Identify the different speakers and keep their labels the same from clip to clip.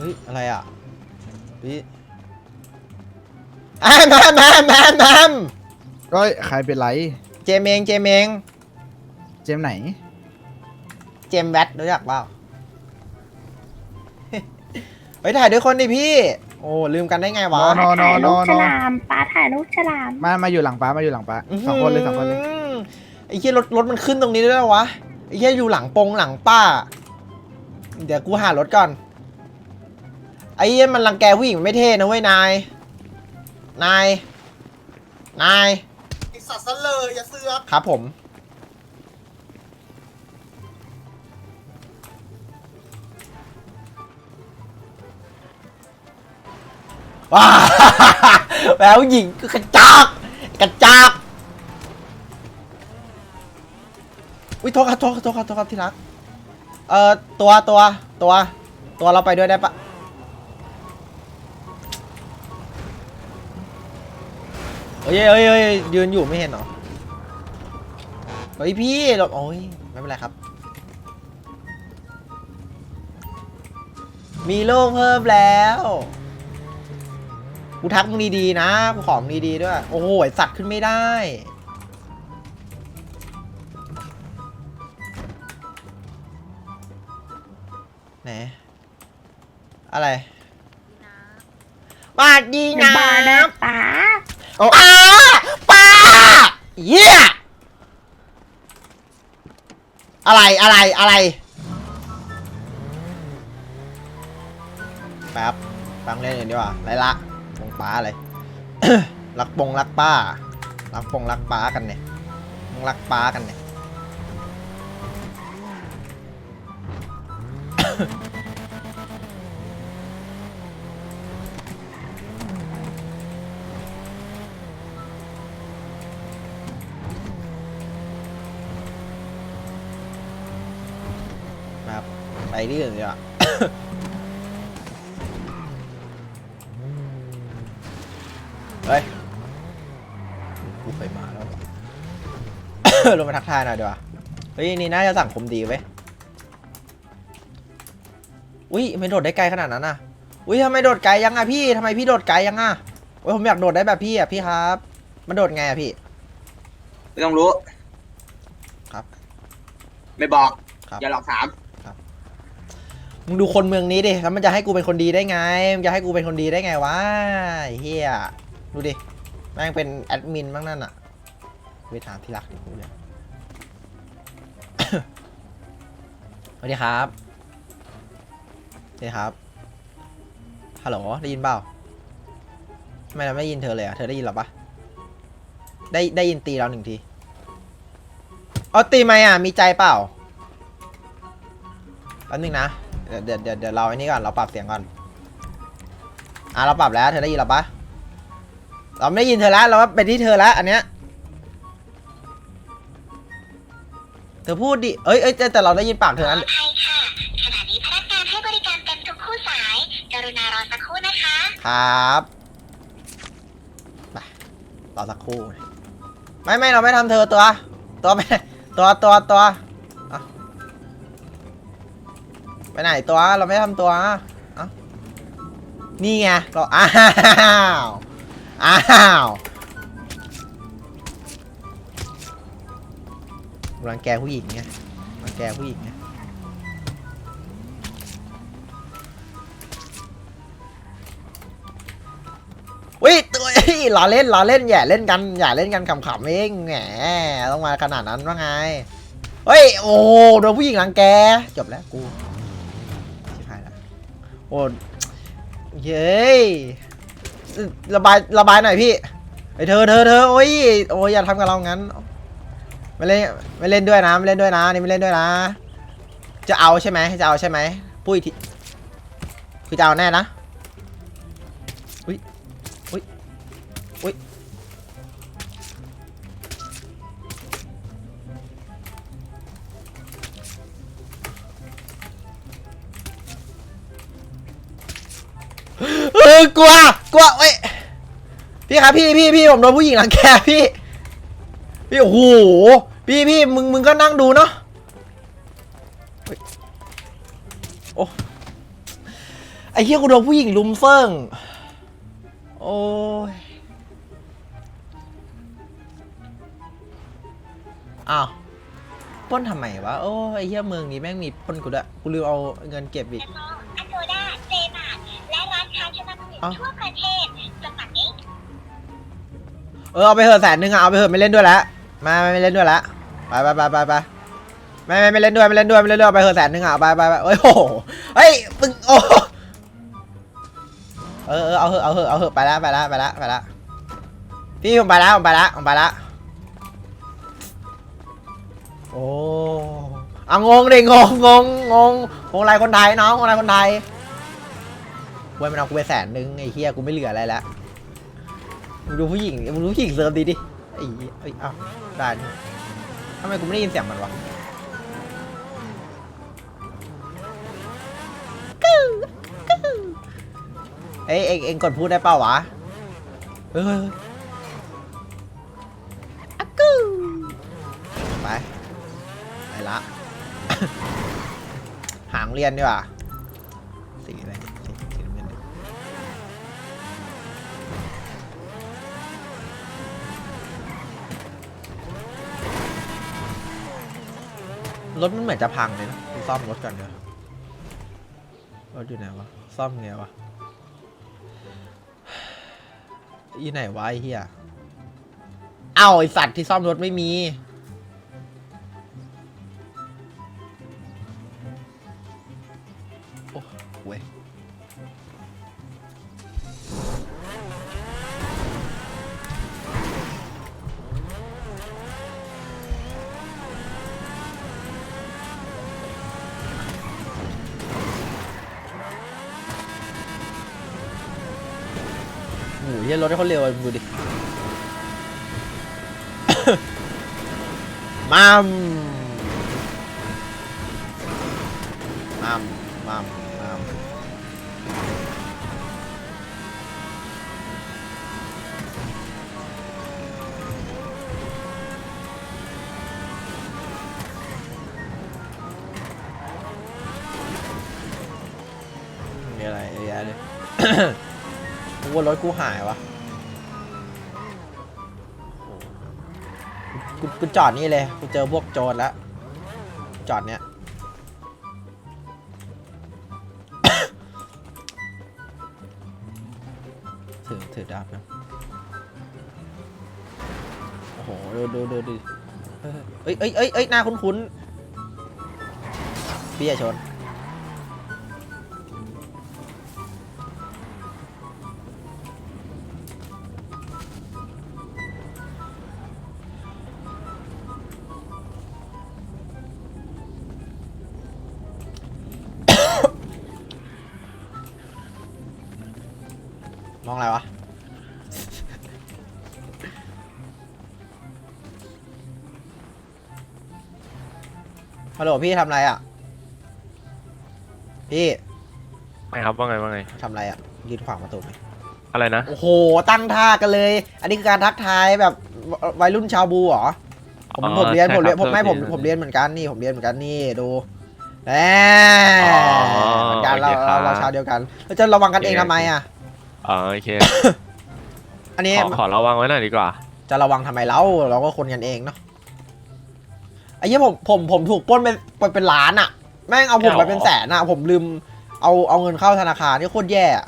Speaker 1: เฮ้ย อะไรอะพี่แอมแอมแอมแอมแอม
Speaker 2: ก็ใครเป็นไร
Speaker 1: เจมเองเจมเอง
Speaker 2: เจมส์ไหน
Speaker 1: เจมแบทรู้จักเปล่าไปถ่ายด้วยคนดิพี่ โอ้ลืมกันได้ไงวะ
Speaker 2: นอน
Speaker 3: ถ่าย
Speaker 2: น
Speaker 3: รู
Speaker 2: อ
Speaker 3: ป
Speaker 2: น
Speaker 3: ฉ
Speaker 2: นอน
Speaker 3: ลามป้าถ่ายรูปฉลาม
Speaker 2: มามาอยู่หลังป้ามาอยู่หลังป้าสองคนเลยสองคนเลย
Speaker 1: มไอ้เหี้ยรถรถมันขึ้นตรงนี้ได้แล้ววะไอ้เหี้ยอยู่หลังปงหลังป้า เดี๋ยวกูหารถก่อน ไอ้เหี้ยมันรังแกผู้หญิงมันไม่เท่นะเว้ยนาย นาย นาย
Speaker 4: ไอสัตว์ซะเลยอย่าเสือก
Speaker 1: ครับผม ว้าแววหญิงก็กระจอกกระจอกอุ้ยโทษครับโทษครับโทษครับโทษครับที่รัก เอ่อตัวตัวตัว ตัวเราไปด้วยได้ปะ เฮ้ยเฮ้ยเฮ้ยยืนอยู่ไม่เห็นเหรอเฮ้ยพี่รถโอ้ยไม่เป็นไรครับ มีโล่เพิ่มแล้วกูทักมึงดีๆนะกูขอมึงดีๆด้วย โอ้โหไอ้สัตว์ขึ้นไม่ได้ ไหน อะไรบาดดี
Speaker 3: อย่า
Speaker 1: นะ
Speaker 3: บานะป้า
Speaker 1: โอ้อาป้าเยี่ยอะไรอะไรอะไรแป๊บฟังเล่นกันดีกว่าไรละปงป้าเลยรักปงรักป้า รักปงรักป้ากันเนี่ยมึงรักป้ากันเนี่ย ที่อื่นดีกว่าเฮ้ยกูเคยมาแล้วว่ะลงมาทักทายหน่อยดีกว่าเฮ้ยนี่น่าจะสั่งคมดีเว้ยอุ้ยทำไม่โดดได้ไกลขนาดนั้นอะอุ้ยทำไมโดดไกลยังอะพี่ทำไมพี่โดดไกลยังอะโอ้ยผมอยากโดดได้แบบพี่อะพี่ครับ มันโดดไงอะพี่
Speaker 4: ไม่ต้องรู้
Speaker 1: ครับ
Speaker 4: ไม่บอก
Speaker 1: ครับ
Speaker 4: อย่าหลอกถาม
Speaker 1: มึงดูคนเมืองนี้ดิ แล้วมันจะให้กูเป็นคนดีได้ไง มันจะให้กูเป็นคนดีได้ไงวะเฮียดูดิ แม่งเป็นแอดมินบ้างนั่นอะไปถามที่รักดิกูเลยสวัสดีครับสวัสดีครับ ฮัลโหล ได้ยินเปล่าทำไมเราไม่ได้ยินเธอเลยอะเธอได้ยินหรอปะได้ได้ยินตีเราหนึ่งทีอ๋อตีไหมอะมีใจเปล่าแป๊บนึงนะ เดี๋ยวเดี๋ยวเดี๋ยวเดี๋ยวเราไอ้นี่ก่อนเราปรับเสียงก่อนอะเราปรับแล้วเธอได้ยินเราปะเราไม่ได้ยินเธอแล้วเราว่าเป็นที่เธอแล้วอันเนี้ยเธอพูดดิเอ้ยเอ้ยแต่แต่เราได้ยินปากเธอ
Speaker 5: ขอ
Speaker 1: นั้น
Speaker 5: อภัยค่ะขณะนี้พนักงานให้บริการเต็มทุกคู่สาย กรุณารอสักครู่นะคะ
Speaker 1: ครับไปรอสักครู่ไม่ไม่เราไม่ทำเธอตัว ตัวไม่ตัวตัวตัว ไปไหนตัวเราไม่ทำตัวเอ้านี่ไงเราอ้าวอ้าวรังแกผู้หญิงไงรังแกผู้หญิงไงวิตัวล้อเล่นล้อเล่นอย่าเล่นกันอย่าเล่นกันขำๆเองแหมต้องมาขนาดนั้นว่าไง เฮ้ย โอ้โดนผู้หญิงรังแก จบแล้วกู โอ้เย้ยระบายระบายหน่อยพี่ไอเธอเธอเธอโอ้ยโอ้ยอย่าทำกับเรางั้นไม่เล่นไม่เล่นด้วยนะไม่เล่นด้วยนะนี่ไม่เล่นด้วยนะ จะเอาใช่ไหมจะเอาใช่ไหมปุ้ยทีคือจะเอาแน่นะ อกลัวกลัวเอ้ยพี่ครับพี่พี่พี่ผมโดนผู้หญิงรังแกพี่พี่โอ้โหพี่พี่มึงมึงก็นั่งดูเนาะโอ้ไอ้เหี้ยกูโดนผู้หญิงลุมเฟิงโอ้ยอ้าวป้นทำไมวะโอ้ไอ้เหี้ยเมืองนี้แม่งมีป้นกูด้วยกูลืมเอาเงินเก็บอีก
Speaker 5: เอทั่วประเทศสมัครเอง
Speaker 1: เออเอาไปเถอะแสนหนึ่งเอาไปเถอะไม่เล่นด้วยละมาไม่เล่นด้วยละไปไปไปไปไปไม่ไม่ไม่เล่นด้วยไม่เล่นด้วยไม่เล่นด้วยเอาไปเถอะแสนหนึ่งเอาไปไปไปเอ้ยโอ้โหเฮ้ยมึงโอ้เออเออเอาเถอะเอาเถอะเอาเถอะไปละไปละไปละไปละพี่ผมไปละผมไปละผมไปละโอ้เอางงดิงงงงงงงอะไรคนไทยน้องอะไรคนไทย เว้ยมันเอากูไปแสนนึงไอ้เฮียกูไม่เหลืออะไรแล้วมึงดูผู้หญิงมึงดูผู้หญิงเซิร์ฟดีดิไอ้เหี้ยเอ้เอ้าได้นี่ทำไมกูไม่ได้ยินเสียงมันวะเอ้ยเอ็งเอ็งกดพูดได้เปล่าวะเฮ้ยเอะกูไปไปละ หางเรียนดีกว่าสีอะไรสีสีน้ำเงินดิ รถมันเหมือนจะพังเลยนะกูซ่อมรถก่อนเถอะรถอยู่ไหนวะ ซ่อมไงวะอีไหนวะไอ้เหี้ย เอ้าไอสัตว์ที่ซ่อมรถไม่มี หเฮียรถเขาเร็วอะดูดิมัมมัมมัมมัม รถกูหายวะกูกูจอดนี่เลย กูเจอพวกโจรแล้ว จอดเนี้ย ถือ ถือดาบนะ โอ้โห ดูดูดูดูเอ้ยเอ้ยเอ้ยเอ้ยหน้าคุ้นๆพี่อย่าชน พี่ทำอะไรอะ พี่
Speaker 6: ไม่ครับว่าไงว่าไง
Speaker 1: ทำอะไรอะยืนขวางประตูไหม
Speaker 6: อะไรนะ
Speaker 1: โอ้โห ตั้งท่ากันเลย อันนี้คือการทักทายแบบวัยรุ่นชาวบูเหรอ ผม
Speaker 6: อ๋อ
Speaker 1: ผมเรียน
Speaker 6: ใช่
Speaker 1: ผมเรียน
Speaker 6: ค
Speaker 1: ผม
Speaker 6: บ
Speaker 1: ไม่ผม
Speaker 6: โทษที
Speaker 1: ผมเรียนเหมือนกันนี่ผมเรียนเหมือนกันนี่ดูแหม
Speaker 6: อ๋อ
Speaker 1: เหมือนกันเรา
Speaker 6: โอเคครับ
Speaker 1: เราเราชาวเดียวกันเราจะระวังกันเองทำไมอะ
Speaker 6: อ๋อโอเค
Speaker 1: อันนี้
Speaker 6: ขอขอระวังไว้หน่อยดีกว่า
Speaker 1: จะระวังทำไมเล่าเราก็คนกันเองเนาะ ไอ้เหี้ยผมผมผมถูกปล้นไปไปเป็นล้านอะแม่งเอาผมไปเป็นแสนอะผมลืมเอาเอาเงินเข้าธนาคารนี่โคตรแย่อะ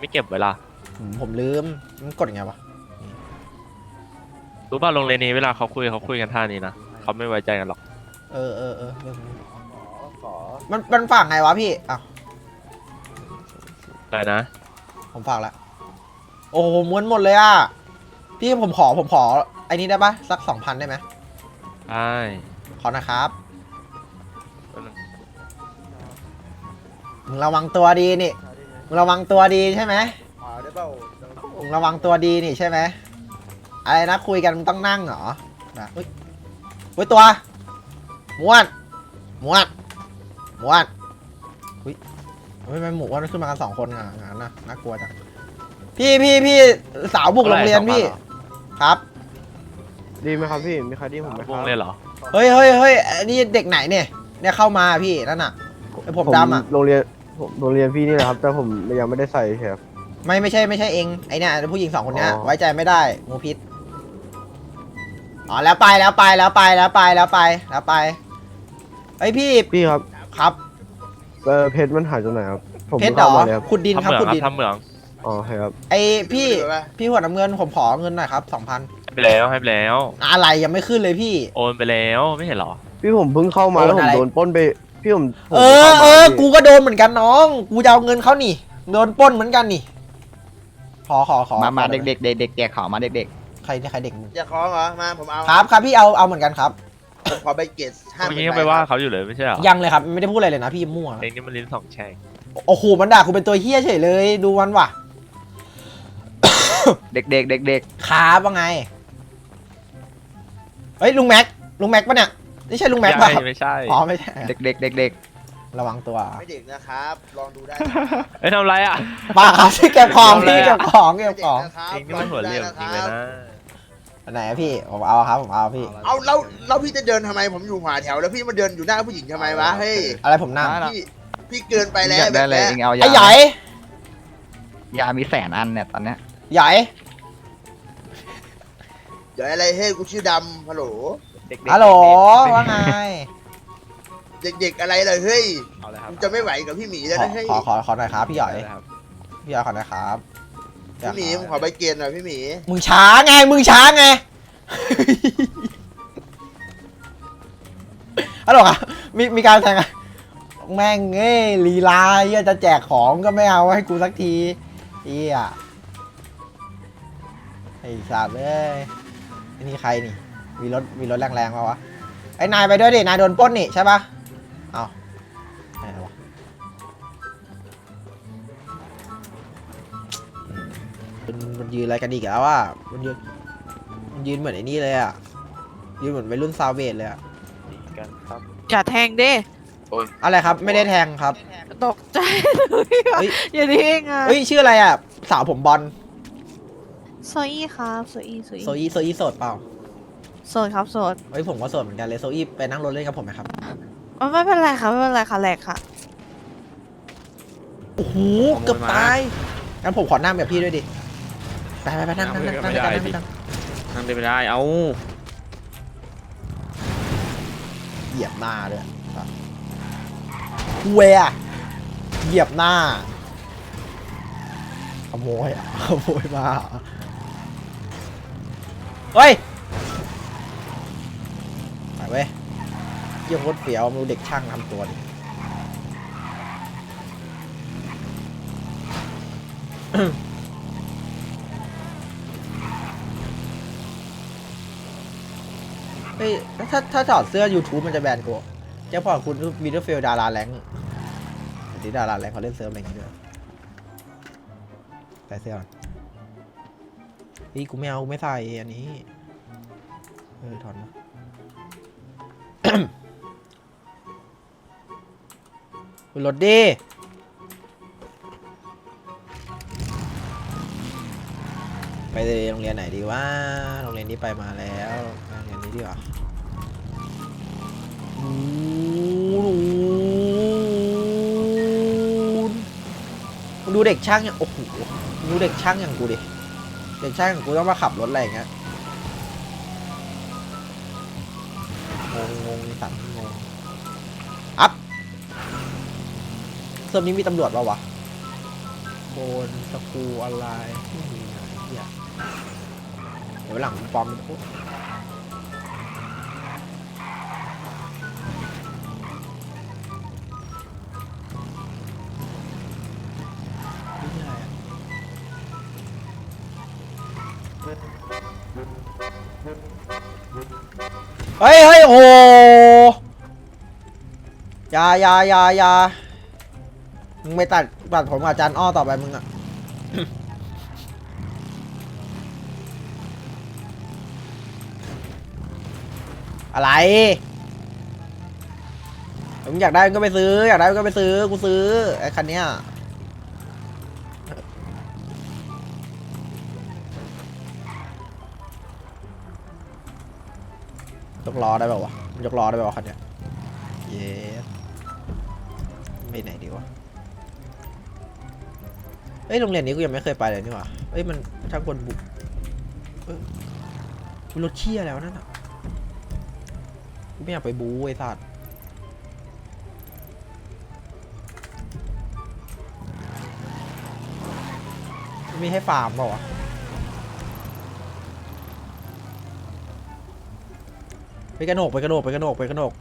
Speaker 6: ไม่เก็บไว้ละ
Speaker 1: ผมผมลืมมันกดยังไงวะ
Speaker 6: รู้ป่ะโรงเรียนนี้เวลาเขาคุยเขาคุยกันท่านี้นะเขาไม่ไว้ใจกันหรอก
Speaker 1: เออเออเออเรื่องนี้มันมันฝากไงวะพี่อ้าว
Speaker 6: อะไรนะ
Speaker 1: ผมฝากละโอ้โหม้วนหมดเลยอะพี่ผมขอผมขอไอ้นี้ได้ปะสักสองพันได้ไหม
Speaker 6: ใช่
Speaker 1: ขอนะครับมึงระวังตัวดีนี่มึงระวังตัวดีใช่ไหมมึงระวังตัวดีนี่ใช่ไหมอะไรนะคุยกันมึงต้องนั่งเหรอนะอุ้ยอุ้ยตัวม้วนม้วนม้วนอุ้ยเฮ้ยทำไมหมูว่ามันขึ้นมากันสองคนอะงั้นนะน่ากลัวจังพี่พี่พี่สาวบุกโรงเรียนพี่ครับ
Speaker 7: ดีไหมครับพี่ มีใครดีผมไหมควรั
Speaker 6: ง
Speaker 7: บ
Speaker 6: เลยเหรอ
Speaker 1: เฮ้ยเฮ้ยเฮ้ยอันนี้เด็กไหนเนี่ยเนี่ยเข้ามาพี่นั่นน่ะไอ้ผมดำอะ
Speaker 7: โรงเรียนผมโรงเรียนพี่นี่แหละครับ แต่ผมยังไม่ได้ใส่เฉยครับ
Speaker 1: ไม่ไม่ใช่ไม่ใช่เองไอเนี่ยผู้หญิงสองคนเนี้ย
Speaker 7: อ๋อ
Speaker 1: ไว้ใจไม่ได้งูพิษอ๋อแล้วไปแล้วไปแล้วไปแล้วไปแล้วไปแล้วไปไอยพี่
Speaker 7: พี่ครับ
Speaker 1: ครับ
Speaker 7: เออเพชรมันหายจากไหนครับ ผม
Speaker 1: เพชร
Speaker 7: พิ่ง
Speaker 1: เหรอ
Speaker 7: เข้ามาเลยครับ
Speaker 1: ขุดดิน
Speaker 6: ทำ
Speaker 1: ครับ
Speaker 6: เหมือง
Speaker 1: ขุด
Speaker 6: ค
Speaker 1: ดิน
Speaker 6: รับทำเหมือง
Speaker 7: อ๋อโอเคครับ
Speaker 1: ไอพี่พี่หัวน้ำเงินผมขอเงินหน่อยครับสองพัน
Speaker 6: ให้ ไปแล้วให้ไปแล้ว
Speaker 1: อะไรยังไม่ขึ้นเลยพี่
Speaker 6: โอนไปแล้วไม่เห็นเหรอ
Speaker 7: พี่ผมเพิ่งเข้ามา
Speaker 1: โอน
Speaker 7: แล้วผม
Speaker 1: อะไร
Speaker 7: โดนปล้นไป พี่ผมผม
Speaker 1: เอ
Speaker 7: พิ่ง
Speaker 1: อ
Speaker 7: ข้า
Speaker 1: เอ
Speaker 7: มา
Speaker 1: อ
Speaker 7: พี่
Speaker 1: กูก็โดนเหมือนกันน้อง กูจะเอาเงินเขานี่ โดนปล้นเหมือนกันนี่ ขอขอขอ
Speaker 8: มามา
Speaker 1: ขอหน่
Speaker 8: เด็
Speaker 1: อย
Speaker 8: กๆเด็กๆเด็กแจกของมาเด็ก
Speaker 1: ใครเนี่ยใครเด็กมึง
Speaker 4: จะขอเหรอ มาผมเอา
Speaker 1: ครับครับพี่เอาเอาเหมือนกันครับ
Speaker 4: ผมขอใบเกตห้าห
Speaker 6: เมื่อ
Speaker 4: มื่
Speaker 6: กี้
Speaker 4: น
Speaker 6: ยัง
Speaker 4: ใบ
Speaker 6: ไปว่า
Speaker 4: ครับ
Speaker 6: เขาอยู่เลยไม่ใช่เหรอ
Speaker 1: ยังเลยครับไม่ได้พูดอะไรเลยนะพี่มั่ว
Speaker 6: เองนี่มันลิ้นสองแฉก
Speaker 1: โอ้โหมันด่ากูเป็นตัวเฮี้ยเฉยเลย ดูมันว่ะ
Speaker 8: ๆเด็กๆเด็ก
Speaker 1: ครับว่าไง เฮ้ยลุงแม็กลุงแม็กปะเนี่ยนี่ใช่ลุงแม็กป่ะ
Speaker 6: ใช่ไม่ใช่
Speaker 1: อ๋อไม่ใช่
Speaker 8: ๆเด็กๆเด็ก
Speaker 1: ระวังตัว
Speaker 4: ไม่เด็กนะครับ ลองดูได้
Speaker 6: เอ้ยทำไรอะ
Speaker 1: ป้าครับที่เก็บของ
Speaker 6: เอาเลย
Speaker 1: พี่
Speaker 6: อะ
Speaker 1: เก็บของเก็
Speaker 4: ไม่
Speaker 1: บ
Speaker 4: เด็
Speaker 1: ข
Speaker 4: ก
Speaker 1: อง
Speaker 4: นะครับ
Speaker 6: เองนี่มันหัวเหลี่ยมจริงเลยนะ
Speaker 1: อันไหนอะพี่ผมเอาครับผมเอาพี่
Speaker 4: เอาแล้วแล้วพี่จะเดินทำไมผมอยู่หัวแถวแล้วพี่มาเดินอยู่หน้าผู้หญิงทำไมวะเฮ้ย
Speaker 1: อะไรผมนั่ง
Speaker 4: พี่พี่เกินไป
Speaker 8: ๆ
Speaker 4: แล้
Speaker 8: อ
Speaker 4: วยา
Speaker 8: กได้เลย
Speaker 4: แบบ
Speaker 8: เอง
Speaker 4: เนี้ย
Speaker 8: เอายา
Speaker 1: ไอ้ใหญ่
Speaker 8: ยามีแสนอันเนี่ยตอนเนี้ย
Speaker 1: ใหญ่
Speaker 4: เดี๋ยวอะไรเฮ้ยกูชื่อดำฮัลโหล
Speaker 8: เด็กๆ
Speaker 1: ฮัลโหล
Speaker 8: เด็กๆ
Speaker 1: ว่าไง
Speaker 4: เด็กๆอะไรเลยเฮ้ย
Speaker 6: เอาเลยครับ
Speaker 4: กูจะไม่ไหวกับพี่หมีแล้ว
Speaker 1: ขอ
Speaker 4: นะเฮ้ย
Speaker 1: ขอขอขอหน่อยครับพี่ใหญ่
Speaker 6: เอาเลยครับ
Speaker 1: พี่ใหญ่ขอหน่อยครับ
Speaker 4: พี่หมีผมขอใบเกตหน่อยพี่หมี
Speaker 1: มึงช้าไง มึงช้าไง ฮัลโหลครับมีมีการแทงอะแม่งเอ้ยลีลาเหี้ยจะแจกของก็ไม่เอาให้กูสักทีเฮียไอ้สัตว์เอ้ยไอ้นี่ใครนี่ มีรถมีรถแรงๆมาวะไอ้นายไปด้วยดิ นายโดนปล้นนี่ใช่ปะเอาไหนวะมันมันยืนอะไรกันอีกแล้วอะมันยืนมันยืนเหมือนไอ้นี่เลยอะ ยืนเหมือนวัยรุ่นซาวเวดเลยอะ
Speaker 6: ดีกันครับ
Speaker 9: อย่าแทงดิ
Speaker 1: อะไรครับ ไม่ได้แทงครับ
Speaker 9: ตกใจเลยอะ
Speaker 1: เฮ้ย
Speaker 9: อย่าทิ้งอะ
Speaker 1: เฮ้ย ชื่ออะไรอะ สาวผมบอล
Speaker 9: โซอี้ครับโซอี้โซ
Speaker 1: โซ
Speaker 9: อี้
Speaker 1: อี้โซอี้โสดเปล่า
Speaker 9: โสดครับโสด
Speaker 1: เฮ้ยผมก็โสดเหมือนกันเลยโซอี้ไปนั่งรถเล่นกับผมไหมครับ
Speaker 9: อ๋อไม่เป็นไรค่ะไม่เป็นไรค่ะแหลกค่ะ
Speaker 1: โอ้โหเกือบตายงั้นผมขอนั่งแบบพี่ด้วยดิไปไปไปนั่งนั่งนั่งนั่งด้วยกันนั่งด้วยกัน
Speaker 10: ทำได้ไม่ได้เอา
Speaker 1: เหยียบหน้าด้วยเวยอะเหยียบหน้าขโมยอะขโมยมา เฮ้ยไปเว้ยเยี่ยมโคตรเปียวมูเด็กช่างทำตัวดิเฮ้ยถ้าถ้าถอดเสื้อ YouTube มันจะแบนกูเจ้าพ่อคุณมีเดอร์เฟลดาราแรงที่ดาราแรงเขาเล่นเซิร์ฟอะไรอย่างงี้ด้วยใส่เสื้อ นี่กูไม่เอากูไม่ใส่อันนี้ เออ ถอนมาคุณรถดีไปโรงเรียนไหนดีว่าโรงเรียนนี้ไปมาแล้วโรงเรียนนี้ดีกว่าดูเด็กช่างอย่างโอ้โหดูเด็กช่างอย่างกูดิ เด็กช่างอย่างกูต้องมาขับรถอะไรอย่างเงี้ยงงงงสัตว์งงอัพเซิร์ฟนี้มีตำรวจป่าวะโคนสกรูอะไรไม่มีไหนเหี้ยเดี๋ยววันหลังปลอมเป็น ฮ้ยเฮ้ยโอ้โหยายายายามึงไปตัดตัดผมกับอาจารย์อ้อต่อไปมึงอะอะไรมึงอยากได้มึงก็ไปซื้อ อยากได้มึงก็ไปซื้อ กูซื้อไอ้คันเนี้ย ล้อได้ป่าวะมันยกล้อได้ป่าวะคันเนี้ยเย้ไปไหนดีวะเอ้ยโรงเรียนนี้กูยังไม่เคยไปเลยนี่หว่าเอ้ยมันช่างคนบุกกูรถเชี่ยแล้วนั่นอะกูไม่อยากไปบูไอ้สัตว์มีให้ฟาร์มเปล่าวะ ไปกระโหนกไปกระโหนกไปกระโหนกไปกระโหนก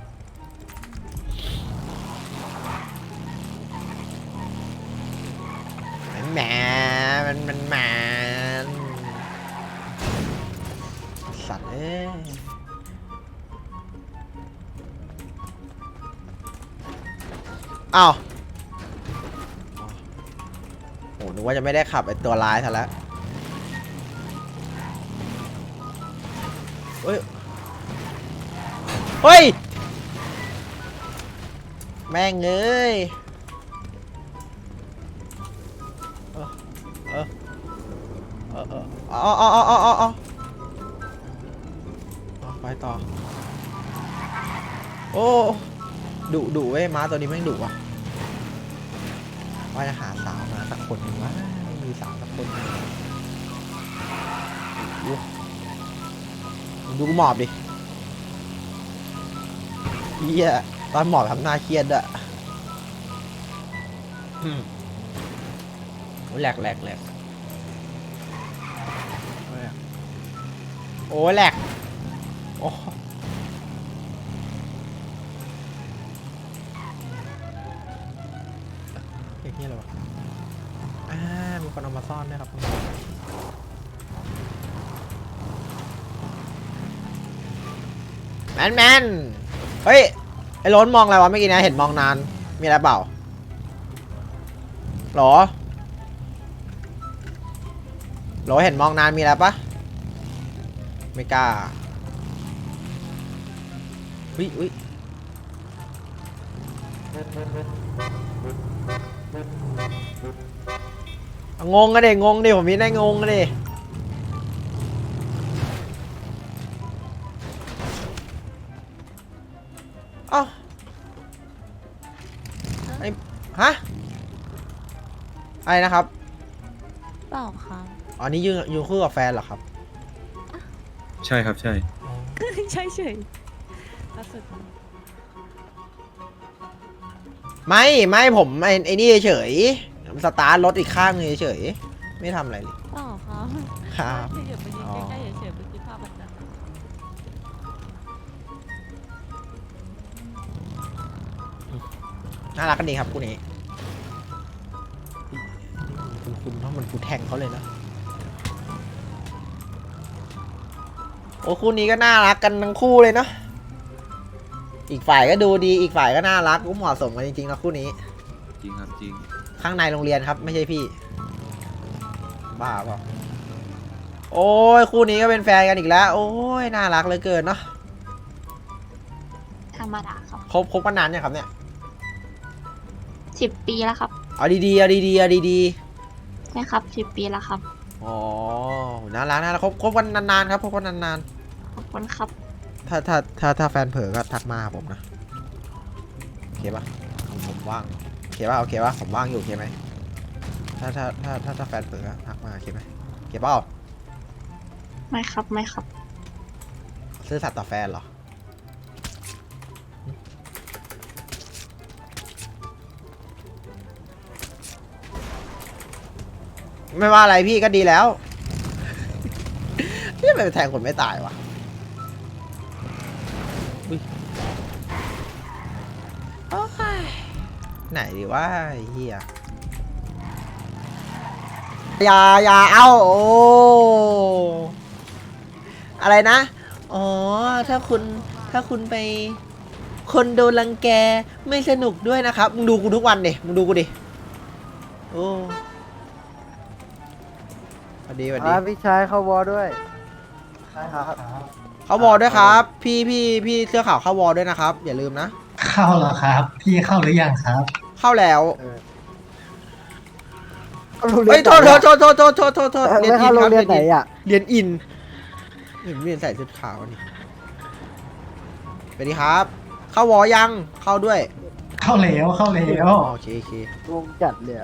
Speaker 1: แหมมันมันแหมสัตว์เอ้ยอ้าวโอ้นึกว่าจะไม่ได้ขับไอตัวร้ายซะแล้วเฮ้ย เฮ้ย แม่งเอ้ยเออเออเอออ๋ออ๋ออ๋ออ๋ออ๋ออ๋อไปต่อ โอ้ดุดุเว้ยม้าตัวนี้แม่งดุว่ะว่าจะหาสาวมาสักคนหนึ่งว่าไม่มีสาวสักคนหนึ่งดูดูกูหมอบดิ เฮียตอนหมอบทำหน้าเครียดอะอืมโอ้ยแหลกแหลกแหลกโอ้ยแหลกโอ้เฮ้ยนี่อะไรวะอ่ามีคนเอามาซ่อนด้วยครับคุณผู้ชมแมนแมน เฮ้ย ไอ้ล้นมองอะไรวะเมื่อกี้เนะเห็นมองนาน มีอะไรเปล่าหรอโหลเห็นมองนานมีอะไรปะไม่กล้าวิวิงงกันดิงงดิผมมีได้งงกันดิ อะไรนะครับ
Speaker 9: เปล่าครับ
Speaker 1: อ๋อนี่ยืนยืนคู่กับแฟนเหรอครับ
Speaker 10: ใช่ครับใช่
Speaker 9: ใช่เฉยล่าสุด
Speaker 1: ไม่ไม่ผมไอ้ไอ้นี่เฉยสตาร์ทรถอีกข้างนึงเฉยไม่ทำอะไรเลย
Speaker 9: เปล่าครับ
Speaker 1: ครับ
Speaker 9: แค่อย่าไปยืน
Speaker 1: อ๋อ
Speaker 9: ใกล้ๆเฉยๆเมื่อกี้ภาพมันดัง
Speaker 1: น่ารักกันดีครับคู่นี้ คุณคุณเพราะมันกูแทงเขาเลยนะ โอ้คู่นี้ก็น่ารักกันทั้งคู่เลยเนาะ อีกฝ่ายก็ดูดี อีกฝ่ายก็น่ารักก็เหมาะสมกันจริงๆนะคู่นี้
Speaker 10: จริงครับจริง
Speaker 1: ข้างในโรงเรียนครับ ไม่ใช่พี่ บ้าเปล่าโอ้ยคู่นี้ก็เป็นแฟนกันอีกแล้ว โอ้ยน่ารักเหลือเกินเนาะ
Speaker 3: ธรรมดาครับ
Speaker 1: คบคบกันนานยังครับเนี่ย
Speaker 3: สิบปีแล้วครับ
Speaker 1: เอาดีๆเอาดีๆเอาดี
Speaker 3: ใช่ครับสิบปีแล้วครับ
Speaker 1: ๆอ๋อน่ารักน่ารักคบคบกันนานๆครับคบกันนาน
Speaker 3: ขอบคุณครับ
Speaker 1: ๆถ้าถ้าถ้าถ้าแฟนเผลอก็ทักมาหาผมนะโอเคปะผมผมว่างโอเคปะโอเคปะผมว่างอยู่โอเคไหมถ้าถ้าถ้าถ้าถ้าแฟนเผลอก็ทักมาโอเคไหมโอเคเปล่า
Speaker 3: ไม่ครับไม่ครับ
Speaker 1: ซื่อสัตย์ต่อแฟนเหรอ ไม่ว่าอะไรพี่ก็ดีแล้วพี่ไปแทงคนไม่ตายวะอุ๊ยโอ้ยไหนดีว่าเฮียอย่าอย่าเอาโอ้อะไรนะ อ๋อ ถ้าคุณถ้าคุณไป คนโดนรังแกไม่สนุกด้วยนะครับ มึงดูกูทุกวันดิมึงดูกูดิ โอ้ สวัสดีสวัสดี
Speaker 7: พี่ชายเข้าวอด้วยใช่ครับ
Speaker 1: เข้าวอลด้วยครับ พี่พี่พี่เสื้อขาวเข้าวอลด้วยนะครับ อย่าลืมนะ
Speaker 11: เข้าแล้วครับ พี่เข้าหรือยังครับ
Speaker 1: เข้าแล้ว
Speaker 7: เฮ้
Speaker 1: เฮ้ย
Speaker 7: ย
Speaker 1: โทษโทษโทษโทษโทษโทษโทษโทษเรียนอินครับ
Speaker 7: เรียนไหนอะ
Speaker 1: เรียนอินเห็นเรียนใส่ชุดขาวนี่สวัสดีครับ เข้าวอลยังเข้าด้วย
Speaker 11: เข้าแล้วเข้าแล้ว
Speaker 1: อ๋อโอเคโอเค
Speaker 7: งงจัดเลย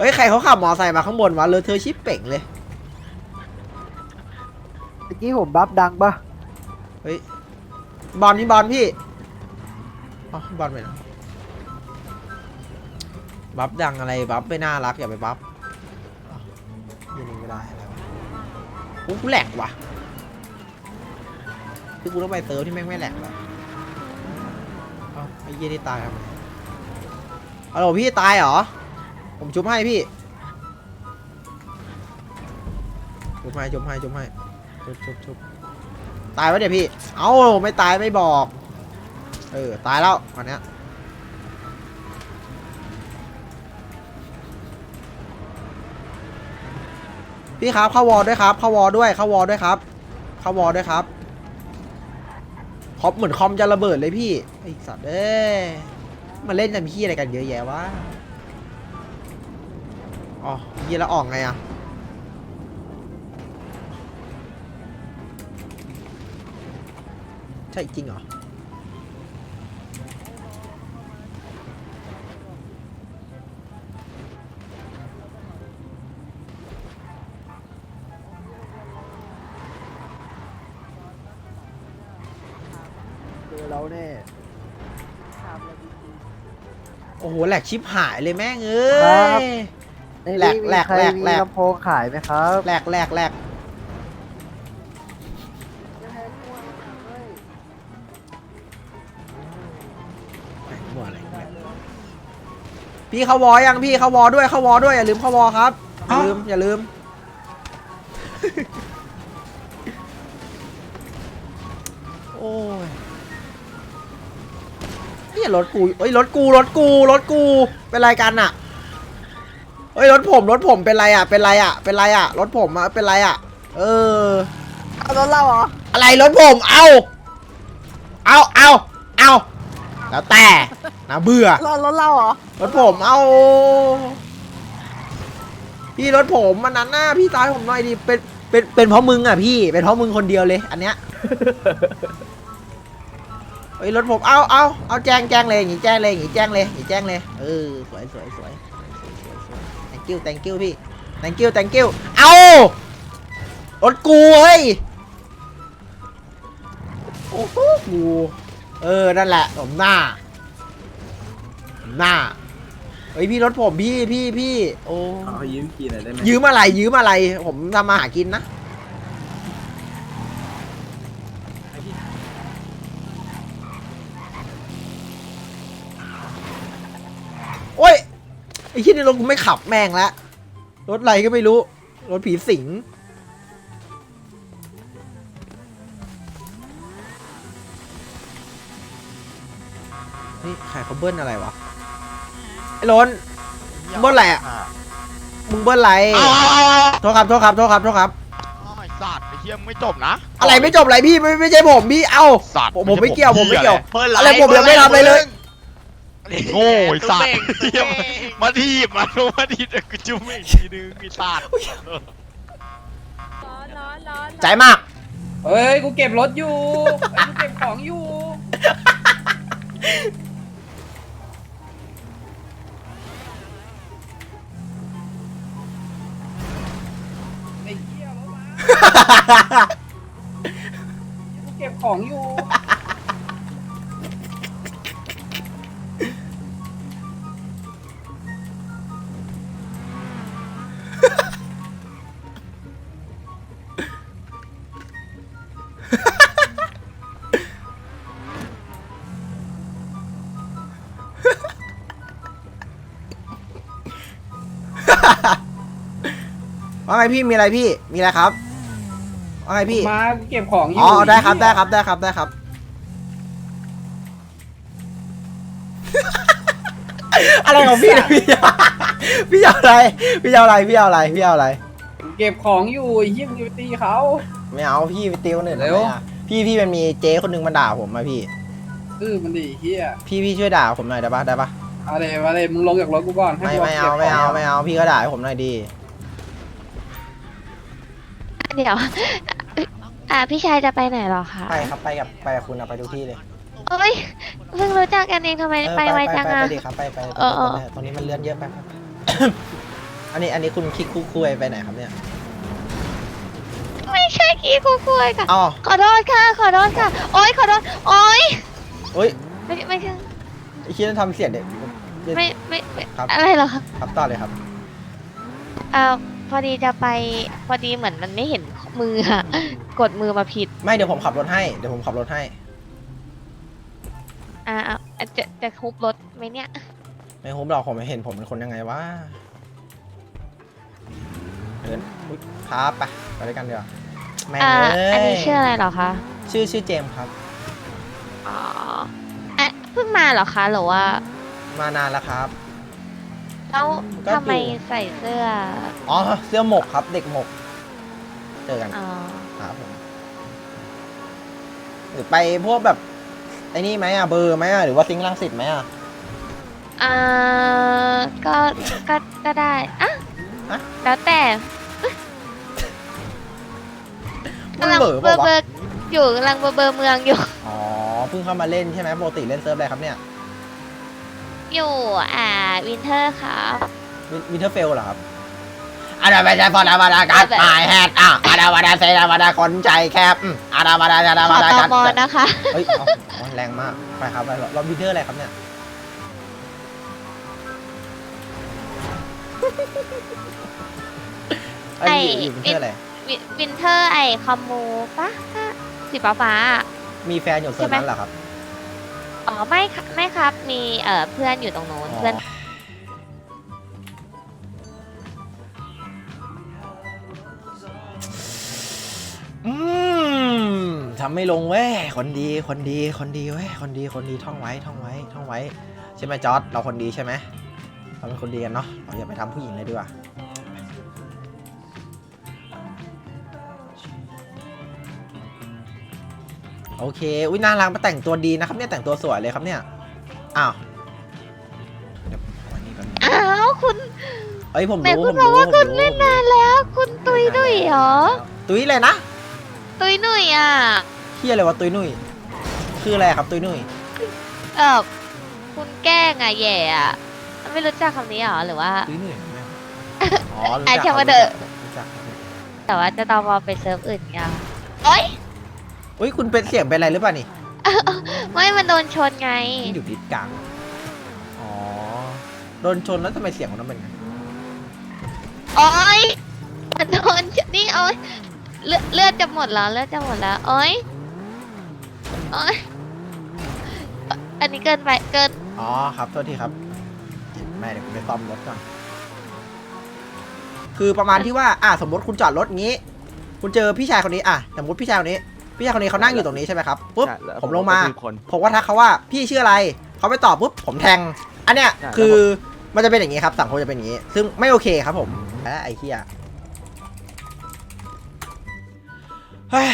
Speaker 1: เฮ้ยใครเขาขับมอไซค์มาข้างบนวะเลอะเทอะชิปเป่งเลย
Speaker 7: เมื่อกี้ผมบัฟดังปะ
Speaker 1: เฮ้ยบอลนี่บอลพี่อ๋อบอลไปนะบัฟดังอะไรบัฟไม่น่ารักอย่าไปบัฟอ้าวยืนนิ่งไม่ได้อะไรวะโอ้กูแหลกว่ะคือกูต้องไปเติร์ฟที่แม่งไม่แหลกว่ะเอ้าไอ้เยี่ยนี่ตายทำไมฮัลโหลพี่ตายเหรอ ผมชุบให้พี่ชุบให้ชุบให้ชุบให้ชุบชุบชุบตายวะเดี๋ยวพี่ เอ้าไม่ตายไม่บอก เออ ตายแล้ววันเนี้ยพี่ครับเข้าวอลด้วยครับเข้าวอลด้วยเข้าวอลด้วยครับเข้าวอลด้วยครับคอมเหมือนคอมจะระเบิดเลยพี่ไอสัตว์เอ้ยมาเล่นกันพี่อะไรกันเยอะแยะวะ อ๋อยี่แล้วออกไงอะใช่จริงเหรอ
Speaker 7: เจอเราแน่
Speaker 1: โอ้โหแหลกชิปหายเลยแม่งเอ้
Speaker 7: ครับ
Speaker 1: ย
Speaker 7: ใน
Speaker 1: แหล
Speaker 7: นี้
Speaker 1: ก
Speaker 7: มี
Speaker 1: แหลก
Speaker 7: ใคร
Speaker 1: แหลก
Speaker 7: มี
Speaker 1: แหลก
Speaker 7: ลำโพงขายไหมครับ
Speaker 1: แหลกแหลกแหลกแหลกมั่วอะไรแหลกพี่เขาวอยังพี่เขาวอด้วยเขาวอด้วยอย่าลืมเขาวอครับอย่าลืมอย่าลืม โอ้ยนี่รถกูเอ้ยรถกูรถกูรถกูเป็นไรกันอะ เอ้ยรถผมรถผมเป็นไรอะเป็นไรอะเป็นไรอะรถผมอะเป็นไรอะเออ
Speaker 7: เอารถเราเหรอ
Speaker 1: อะไรรถผมเอาเอาเอาเอาแล้วแต่นะเบื่อ
Speaker 7: รถรถเราเหรอ
Speaker 1: รถผมเอา พี่รถผมมันนั้นน่ะพี่ตายผมหน่อยดิเป็นเป็นเป็นเพราะมึงอะพี่เป็นเพราะมึงคนเดียวเลย อันเนี้ยเฮ้ยรถผมเอาเอาเอาแจ้งแจ้งเลยอย่างงี้แจ้งเลยอย่างงี้แจ้งเลยอย่างงี้แจ้งเลยเออสวยสวยสวยสวยสวยส วย thank you thank you พี่ thank you thank you เอารถกูเฮ้ยโอ้โหกูเออ นั่นแหละผมหน้าผมหน้าเฮ้ยพี่รถผมพี่พี่พี่โอ้
Speaker 10: เอายืมกี่หน่อยได้ไหม
Speaker 1: ยืมอะไรยืมอะไร ผมทำมาหากินนะ โอ้ย ไอ้ที่นี่รถกูไม่ขับแม่งแล้วรถอะไรก็ไม่รู้ รถผีสิงนี่ใครเขาเบิ้ลอะไรวะ ไอ้ล้น เบิ้ลอะไรอะมึงเบิ้ลอะไรโทษครับโทษครับโทษครับโทษครับ
Speaker 4: ไอ้สัตว์ไอ้เหี้ยไม่จบนะ
Speaker 1: อะไรไม่จบอะไรพี่ไม่ไม่ใช่ผมพี่เอ้า
Speaker 4: สัตว์
Speaker 1: ผมผมไม่เกี่ยวผมไม่เกี่ยว
Speaker 4: เพิ่น
Speaker 1: อะไรผมยังไม่ทำอะไรเลย
Speaker 4: โง่ไอ้สัตว์เหี้ยมาทีบมาดูมาทีบกูจุ่มอีกทีนึงไอ้สัตว์
Speaker 9: ร้อนร้อนร้อน
Speaker 1: ใจมาก
Speaker 12: เฮ้ย กูเก็บรถอยู่เฮ้ยกูเก็บของอยู่ ไอ้เหี้ยรถมากูเก็บของอยู่
Speaker 1: ว่าไงพี่มีอะไรพี่มีอะไรครับว่าไงพี่
Speaker 12: มากูเก็บของอยู่
Speaker 1: อ๋อได้ครับได้ครับได้ครับได้ครับ อะไรของพี่เนี่ยพี่พี่เอาอะไร พี่เอาอะไรพี่เอาอะไรพี่เอาอะไร
Speaker 12: กูเก็บของอยู่ไอ้เหี้ยมึงจะไปตีเขา
Speaker 1: ไม่เอาพี่ไปตีคนอื่นทำ
Speaker 12: เร็
Speaker 1: ไม
Speaker 12: ว
Speaker 1: อะพี่พี่มันมีเจ๊คนหนึงมาด่าผมมาพี่
Speaker 12: ตื้อมันดิเหี้ย
Speaker 1: พี่พี่ช่วยด่าผมหน่อยได้ปะได้ปะ
Speaker 12: เอาเลยมาเลยมึงลงจากรถกูก่อนให้
Speaker 1: ไม่
Speaker 12: กู
Speaker 1: ไม่เอา
Speaker 12: ก็บ
Speaker 1: ไม่เอา
Speaker 12: ขง
Speaker 1: ไม่เอาพี่ก็ด่าให้ผมหน่อยดี
Speaker 5: เดี๋ยว อ่าพี่ชายจะไปไหนหรอคะ
Speaker 1: ไปครับไปกับไปกับคุณอะไปดูที่เลย
Speaker 5: เอ้ยเพิ่งรู้จักกันเองทำไม
Speaker 1: เออ
Speaker 5: ไปไวจัง
Speaker 1: ไป
Speaker 5: อะ
Speaker 1: ไปดิครับไปไปไป
Speaker 5: เออเออ
Speaker 1: ไปตรงนี้มันเลื่อนเยอะไปไปไปอันนี้อันนี้คุณคิกคุคุยไปไหนครับเนี่ย
Speaker 9: ไม่ใช่ขี้คุคุยค่ะ
Speaker 1: อ๋อ
Speaker 9: ขอโทษค่ะ ขอโทษค่ะ โอ๊ยขอโทษ โอ๊ย
Speaker 1: เฮ้ย
Speaker 9: ไม่ไม่ใช่
Speaker 1: ไอ้คิดจะทำเสียงเด็ก
Speaker 9: ไม่ไม่ไม่
Speaker 1: ครับ
Speaker 9: อะไรเหรอครับ
Speaker 1: ครับต่อเลยครับ
Speaker 9: เอ่อพอดีจะไปพอดีเหมือนมันไม่เห็นมืออะกดมือมาผิด
Speaker 1: ไม่เดี๋ยวผมขับรถให้เดี๋ยวผมขับรถให้
Speaker 9: อ่าอะจะจะทุบรถไหมเนี่ย
Speaker 1: ไม่ฮูบหรอกผมเห็นผมเป็นคนยังไงวะเดินอุ๊ยครับไปไปด้วยกันเดี๋ยวาแม่ง
Speaker 9: อ่า
Speaker 1: เอ้ย
Speaker 9: อันนี้ชื่ออะไรเหรอคะ
Speaker 1: ชื่อชื่อเจมส์ครับ
Speaker 9: อ๋ออะเพิ่งมาเหรอคะหรือว่า
Speaker 1: มานานแล้วครับ
Speaker 9: แล้ว
Speaker 1: ก็
Speaker 9: ทำไม
Speaker 1: อยู่
Speaker 9: ใส่เสื้อ
Speaker 1: อ๋อเสื้อหมกครับ เด็กหมก เจอกัน
Speaker 9: อ๋อ
Speaker 1: ครับผมหรือไปพวกแบบไอ้นี่ไหมอะเบอร์ไหมอะหรือว่าซิงค์ลังสิตไหมอะ
Speaker 9: อ่าก็ก็ก็ได้อะ
Speaker 1: ฮะ
Speaker 9: แล้วแต่
Speaker 1: มัน
Speaker 9: กำลัง
Speaker 1: เบอร์
Speaker 9: เบอ
Speaker 1: ปะ
Speaker 9: ร์เบอ
Speaker 1: วะ
Speaker 9: ร์อยู่กำลังเบอร์เบอร์เมืองอยู่
Speaker 1: อ๋อเพิ่งเข้ามาเล่นใช่ไหมปกติเล่นเซิร์ฟอะไรครับเนี่ย
Speaker 9: อยู่อ่าวินเทอร์ค่ะ
Speaker 1: วินเทอร์เฟลเหรอครับอาดาบาดาฟอดาบาดากัดหมายแฮดอะอาดาบาดาเซดาบาดาคนใจแคบอืมอาดาบาดาอาดา
Speaker 9: ข
Speaker 1: บา
Speaker 9: อ
Speaker 1: ดา
Speaker 9: ตอ
Speaker 1: กัด
Speaker 9: มอนะคะ
Speaker 1: เฮ้ยเอาเอาแรงมากไปครับไปเราวินเทอร์อะไรครับเนี่ยไอ้ยอยู่อยู่วินเทอร์อะไร
Speaker 9: วิวินเทอร์ไอคอมมูปะถ้าสีฟ้าฟ้าๆอะ
Speaker 1: มีแฟนอยู่เซิร์ฟนั้นเหรอครับ
Speaker 9: อ๋อไม่ค่ะไม่ครับมีเอ่อเพื่อนอยู่ตรงโน้นเพื่อน
Speaker 1: อืมทำไม่ลงเว้ยคนดีคนดีคนดีเว้ยคนดีคนดีท่องไว้ท่องไว้ท่องไว้ ใช่ไหมจอร์ดเราคนดีใช่ไหมเราเป็นคนดีกันเนาะเราอย่าไปทำผู้หญิงเลยดีกว่า โอเค อุ้ยน่ารักมาแต่งตัวดีนะครับเนี่ยแต่งตัวสวยเลยครับเนี่ยอ้าวเดี๋ยวผมเอาอันนี้ก่อน
Speaker 9: อ้าวคุณ
Speaker 1: เอ้ยผม
Speaker 9: แต่
Speaker 1: รู้
Speaker 9: คุ
Speaker 1: ผ
Speaker 9: ณ
Speaker 1: ม
Speaker 9: บอก
Speaker 1: รู้
Speaker 9: ว่า
Speaker 1: ผม
Speaker 9: คุณ
Speaker 1: รู้
Speaker 9: เล่น
Speaker 1: ผม
Speaker 9: นา
Speaker 1: รู้
Speaker 9: นแล้ว คุณตุยดุยเหรอ
Speaker 1: ตุ้ยเลยนะ
Speaker 9: ตุยหนุ่ยอะ
Speaker 1: เที่ยอะไรวะตุ้ยนุ่ยคืออะไรครับตุ้ยนุ่ย
Speaker 9: เออคุณแกล้งอะแย่อะไม่รู้จักคำนี้เหรอหรือว่า
Speaker 1: ตุ้ยนุ่ยไม่อ๋อรู้
Speaker 9: อะ
Speaker 1: จัก
Speaker 9: ช่างมันเถอะ
Speaker 1: รู้จักครับ
Speaker 9: แต่ว่าจะตอมอไปเซิร์ฟอื่นยังโอ๊ย
Speaker 1: อุ้ยคุณเป็นเสียงเป็นอะไรหรือเปล่านี่
Speaker 9: ไม่มันโดนชนไง
Speaker 1: ที่อยู่ดิสกลางอ๋อโดนชนแล้วทำไมเสียงมันต้องเป็นไง
Speaker 9: โอ๊ยมันโดนชนนี่โอ๊ยเลือดเลือดจะหมดแล้วเลือดจะหมดแล้วโอ๊ยโอ๊ยอันนี้เกินไปเกิน
Speaker 1: อ๋อครับโทษทีครับแม่เดี๋ยวผมไปซ่อมรถก่อนคือประมาณที่ว่าอะสมมติคุณจอดรถงี้ คุณเจอพี่ชายคนนี้อะสมมติพี่ชายคนนี้ พี่ชายคนนี้เขานั่งอยู่ตรงนี้ใช่ไหมครับปุ๊บผมลงมาผมก็ทักเขาว่าพี่ชื่ออะไร เขาไม่ตอบปุ๊บผมแทง อันเนี้ยคือมันจะเป็นอย่างนี้ครับสังคมจะเป็นอย่างนี้ ซึ่งไม่โอเคครับผมและไอ้เหี้ยเฮ้ย